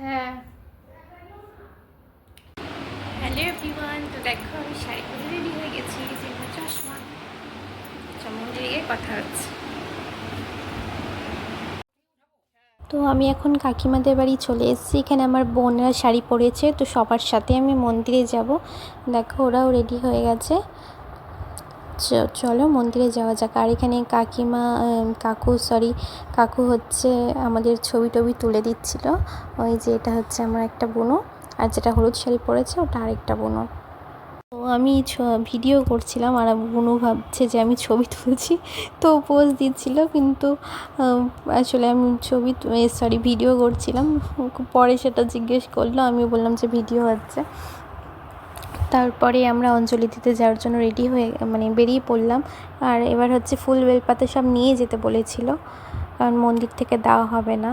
হ্যাঁ। Hello everyone তো দেখো আমি শাড়ি পরে রেডি হয়ে গেছি যে চশমা। মন্দিরে গিয়ে কথা হচ্ছে। তো আমি এখন কাকিমাদের বাড়ি চলে এসেছি এখানে আমার বোনরা শাড়ি পরেছে তো সবার সাথে আমি মন্দিরে যাব। দেখো ওরাও রেডি হয়ে গেছে। চলো মন্দিরে যাওয়া যাক। আর এখানে কাকিমা কাকু সরি কাকু হচ্ছে আমাদের ছবি টবি তুলে দিচ্ছিল। ওই যে এটা হচ্ছে আমার একটা বোনও, আর যেটা হলুদ শাড়ি পরেছে ওটা আরেকটা বোনও। তো আমি ভিডিও করছিলাম আর বুনু ভাবছে যে আমি ছবি তুলছি। তো পোজ দিচ্ছিল কিন্তু আসলে আমি ছবি সরি ভিডিও করছিলাম। পরে সেটা জিজ্ঞেস করল আমি বললাম যে ভিডিও হচ্ছে। তারপরে আমরা অঞ্জলি দিতে যাওয়ার জন্য রেডি হয়ে মানে বেরিয়ে পড়লাম। আর এবার হচ্ছে ফুল বেলপাতা সব নিয়ে যেতে বলেছিল। কারণ মন্দির থেকে দেওয়া হবে না।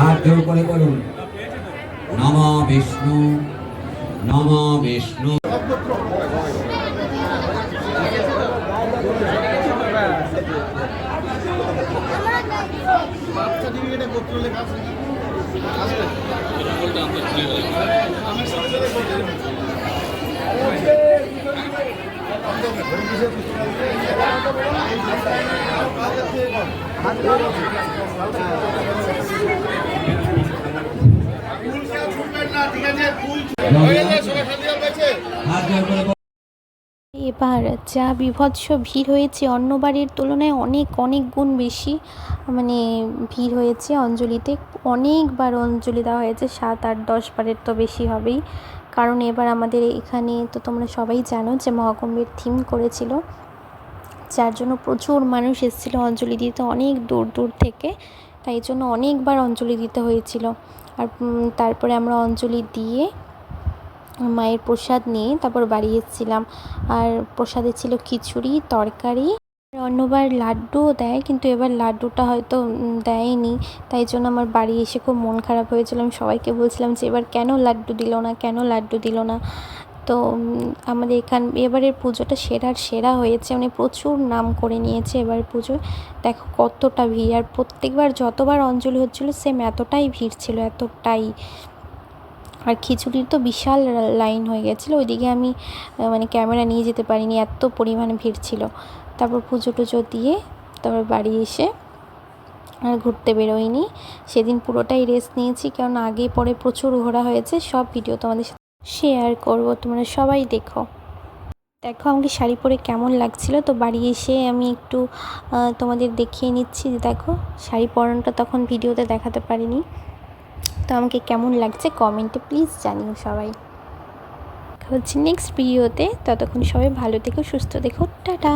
হাত জোর করে বলুন নমা বিষ্ণু নমা বিষ্ণু। আমার সাথে সাথে এবার যা বিভৎস ভিড় হয়েছে অন্য বাড়ির তুলনায় অনেক অনেক গুণ বেশি মানে ভিড় হয়েছে অঞ্জলিতে। অনেকবার অঞ্জলি দেওয়া হয়েছে, সাত আট, দশ বারের তো বেশি হবেই। কারণ এবার আমাদের এখানে তো তোমরা সবাই জানো যে মহাকুম্ভের থিম করেছিল, যার জন্য প্রচুর মানুষ এসেছিল অঞ্জলি দিতে, অনেক দূর দূর থেকে। তাই জন্য অনেকবার অঞ্জলি দিতে হয়েছিল। আর তারপরে আমরা অঞ্জলি দিয়ে মায়ের প্রসাদ নিয়ে তারপর বাড়ি এসেছিলাম। আর প্রসাদে ছিল খিচুড়ি, তরকারি অন্যবার লাড্ডুও দেয়, কিন্তু এবার লাড্ডুটা হয়তো দেয়নি। তাই জন্য আমার বাড়ি এসে খুব মন খারাপ হয়েছিল। আমি সবাইকে বলছিলাম যে, এবার কেন লাড্ডু দিল না? কেন লাড্ডু দিল না? তো আমাদের এখান, এবারের পুজোটা সেরার সেরা হয়েছে। মানে প্রচুর নাম করে নিয়েছে এবার পুজো দেখো কতটা ভিড়। আর প্রত্যেকবার যতবার অঞ্জলি হচ্ছিল সেম এতটাই ভিড় ছিল, এতটাই। আর খিচুড়ির তো বিশাল লাইন হয়ে গেছিল, ওইদিকে আমি মানে ক্যামেরা নিয়ে যেতে পারিনি, এত পরিমাণে ভিড় ছিল। তারপর পুজো টুজো দিয়ে তারপর বাড়ি এসে আর ঘুরতে বেরোয়নি সেদিন পুরোটাই রেস্ট নিয়েছি কারণ আগে পরে প্রচুর ঘোরা হয়েছে, সব ভিডিও তোমাদের সাথে শেয়ার করব, তোমরা সবাই দেখো। দেখো আমাকে শাড়ি পরে কেমন লাগছিল, তো বাড়ি এসে আমি একটু তোমাদের দেখিয়ে নিচ্ছি যে দেখো, শাড়ি পরানোটা তখন ভিডিওতে দেখাতে পারিনি। তো আমাকে কেমন লাগছে কমেন্টে প্লিজ জানিও সবাই। হচ্ছে নেক্সট ভিডিওতে ততক্ষণ সবাই ভালো থেকো, সুস্থ দেখো টাটা।